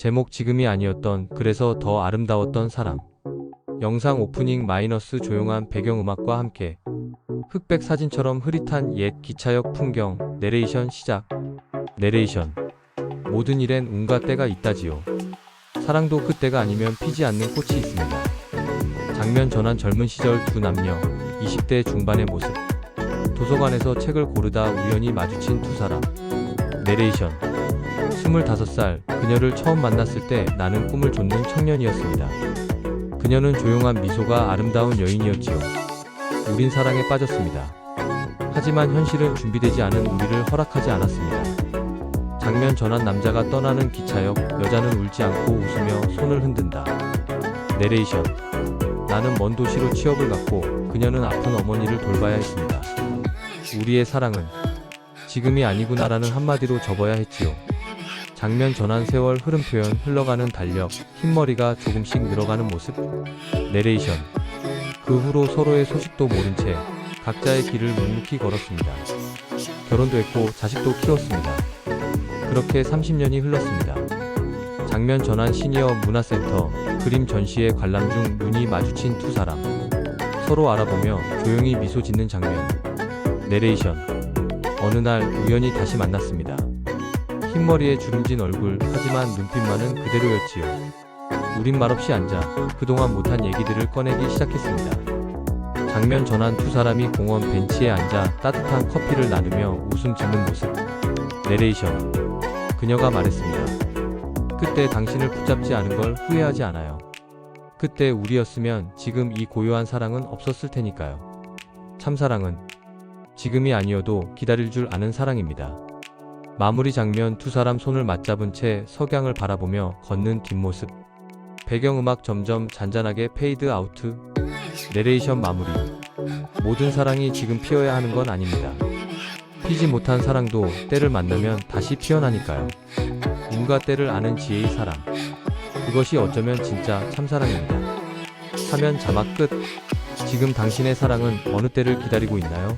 제목 지금이 아니었던 그래서 더 아름다웠던 사람. 영상 오프닝 마이너스 조용한 배경음악과 함께 흑백 사진처럼 흐릿한 옛 기차역 풍경 내레이션 시작. 내레이션. 모든 일엔 운과 때가 있다지요. 사랑도 그때가 아니면 피지 않는 꽃이 있습니다. 장면 전환 젊은 시절 두 남녀 20대 중반의 모습. 도서관에서 책을 고르다 우연히 마주친 두 사람. 내레이션. 25살, 그녀를 처음 만났을 때 나는 꿈을 좇는 청년이었습니다. 그녀는 조용한 미소가 아름다운 여인이었지요. 우린 사랑에 빠졌습니다. 하지만 현실은 준비되지 않은 우리를 허락하지 않았습니다. 장면 전환 남자가 떠나는 기차역, 여자는 울지 않고 웃으며 손을 흔든다. 내레이션. 나는 먼 도시로 취업을 갔고 그녀는 아픈 어머니를 돌봐야 했습니다. 우리의 사랑은 지금이 아니구나라는 한마디로 접어야 했지요. 장면 전환 세월 흐름 표현 흘러가는 달력 흰머리가 조금씩 늘어가는 모습 내레이션 그 후로 서로의 소식도 모른 채 각자의 길을 묵묵히 걸었습니다. 결혼도 했고 자식도 키웠습니다. 그렇게 30년이 흘렀습니다. 장면 전환 시니어 문화센터 그림 전시회 관람 중 눈이 마주친 두 사람 서로 알아보며 조용히 미소 짓는 장면 내레이션 어느 날 우연히 다시 만났습니다. 흰머리에 주름진 얼굴 하지만 눈빛만은 그대로였지요. 우린 말없이 앉아 그동안 못한 얘기들을 꺼내기 시작했습니다. 장면 전환 두 사람이 공원 벤치에 앉아 따뜻한 커피를 나누며 웃음 짓는 모습. 내레이션. 그녀가 말했습니다. 그때 당신을 붙잡지 않은 걸 후회하지 않아요. 그때 우리였으면 지금 이 고요한 사랑은 없었을 테니까요. 참사랑은 지금이 아니어도 기다릴 줄 아는 사랑입니다. 마무리 장면 두 사람 손을 맞잡은 채 석양을 바라보며 걷는 뒷모습. 배경음악 점점 잔잔하게 페이드 아우트. 내레이션 마무리. 모든 사랑이 지금 피어야 하는 건 아닙니다. 피지 못한 사랑도 때를 만나면 다시 피어나니까요. 운과 때를 아는 지혜의 사랑. 그것이 어쩌면 진짜 참사랑입니다. 화면 자막 끝. 지금 당신의 사랑은 어느 때를 기다리고 있나요?